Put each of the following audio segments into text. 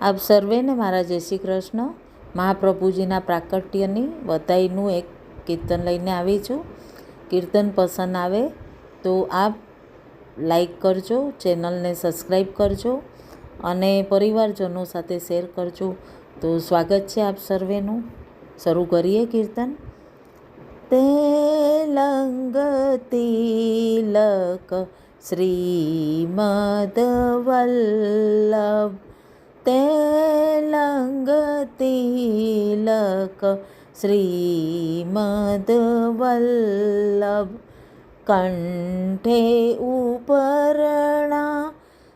આપ સર્વેને મારા જય શ્રી કૃષ્ણ. મહાપ્રભુજીના પ્રાકટ્યની વધાઈનું એક કીર્તન લઈને આવી છું. કીર્તન પસંદ આવે તો આપ લાઈક કરજો, ચેનલને સબસ્ક્રાઈબ કરજો અને પરિવારજનો સાથે શેર કરજો. તો સ્વાગત છે આપ સર્વેનું. શરૂ કરીએ કીર્તન. તેલંગ તિલક શ્રીમદ વલ્લભ તેલંગ શ્રીમદવલ્લભ શ્રીમદ વલ્લભ કંઠે ઉપરણા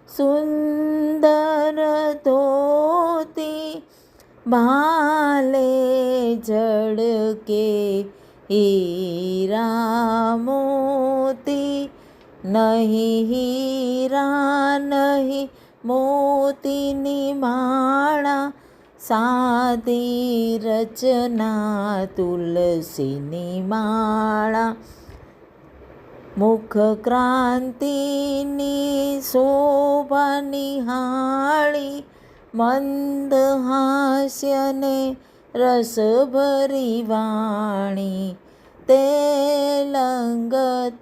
સુંદર ધોતી ભાલે જડકે હીરા મોતી નહીં હીરા નહીં મોતીની માળા સાદી રચના તુલસીની માળા મુખ ક્રાંતિની શોભા નિહાળી મંદ હાસ્યને રસભરી વાણી તેલંગ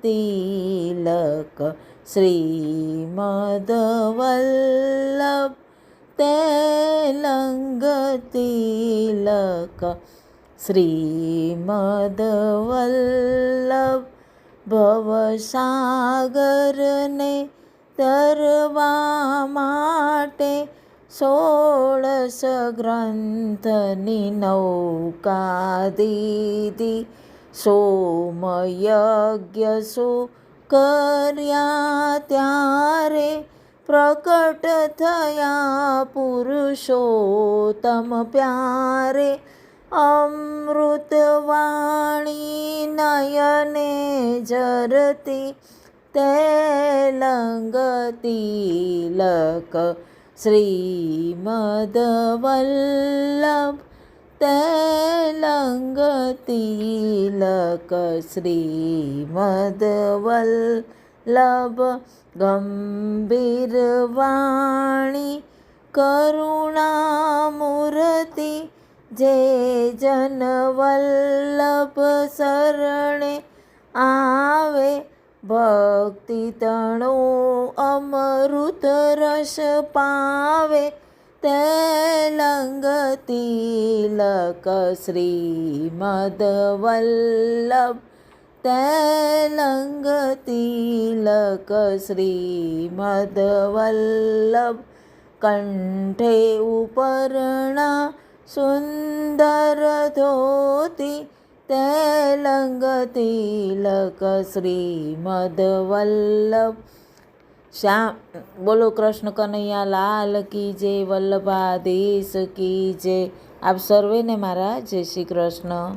તિલક શ્રીમદ વલ્લભ તેલંગ તિલક શ્રીમદ વલ્લભ ભવસાગરને તરવા માટે સોળસ ગ્રંથની નૌકા દીધી સોમયજ્ઞ સો કર્યા ત્યારે? પ્રકટ થયા પુરુષોત્તમ પ્યારે. અમૃતવાણી નયને જરતી તેલંગતિલક તિલક શ્રીમદ વલ્લભ. તેલંગ તિલક શ્રીમદવલ લભ ગંભીર વાણી કરુણામૂર્તિ જે જનવલ્લભ શરણે આવે ભક્તિ તણો અમૃત રસ પાવે તેલંગ તિલક શ્રીમદ વલ્લભ તેલંગ તિલક શ્રીમદ વલ્લભ કંઠે ઉપરણા સુંદર ધોતી. તેલંગ તિલક શ્રીમદ વલ્લભ શ્યામ બોલો કૃષ્ણ કનૈયા, લાલ કી જય દેશ કી જય. આપ સર્વેને મારા જય શ્રી કૃષ્ણ.